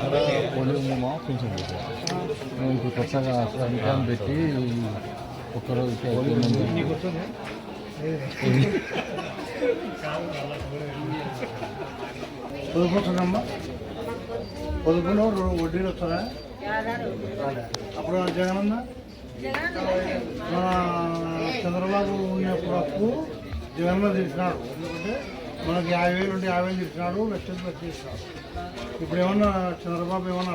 Polio పోలియోమా కొంచెం పెట్టారు ఇప్పుడు కొత్తగా శ్రమికాన్ని పెట్టి ఒక్కరోజు ఐదు పొదుపు వస్తుందమ్మా పొదుపులో వడ్డీలు వస్తారా అప్పుడు జగనన్న మన చంద్రబాబు ఉన్నప్పుడు అప్పు జగనన్న తీసినాడు ఎందుకంటే మనకి యాభై వేలు ఉంటే యాభై వేలు తీసినాడు లక్ష రూపాయలు తీసినాడు ఇప్పుడు ఏమన్నా చంద్రబాబు ఏమన్నా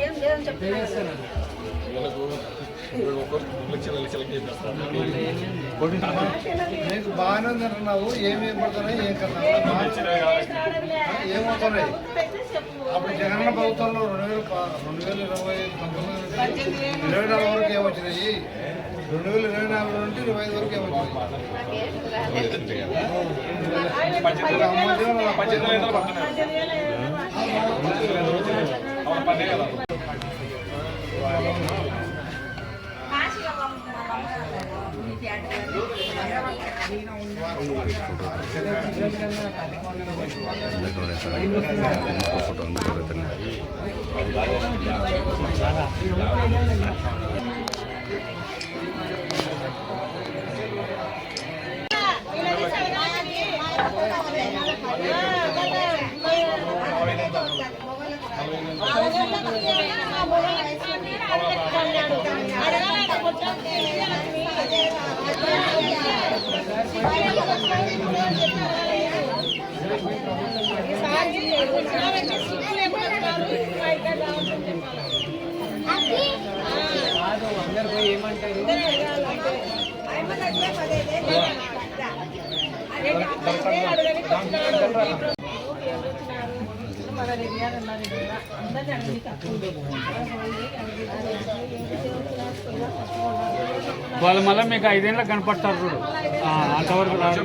ఏం నీకు బాగానే ఉంది అంటున్నావు ఏమేమి పడుతున్నాయి ఏం కదా ఏమవుతున్నాయి అప్పుడు ప్రభుత్వంలో రెండు వేల రెండు వేల ఇరవై పంతొమ్మిది ఇరవై నాలుగు వరకు ఏమొచ్చినాయి? రెండు వేల ఇరవై నాలుగు నుండి ఇరవై ఐదు వరకు ఏమొచ్చినాయి? ఫోటో జగన్ అలా వాళ్ళు మళ్ళీ మీకు ఐదేళ్ళకి కనపడతారు చూడు. ఆ, అంతవరకు రాదు.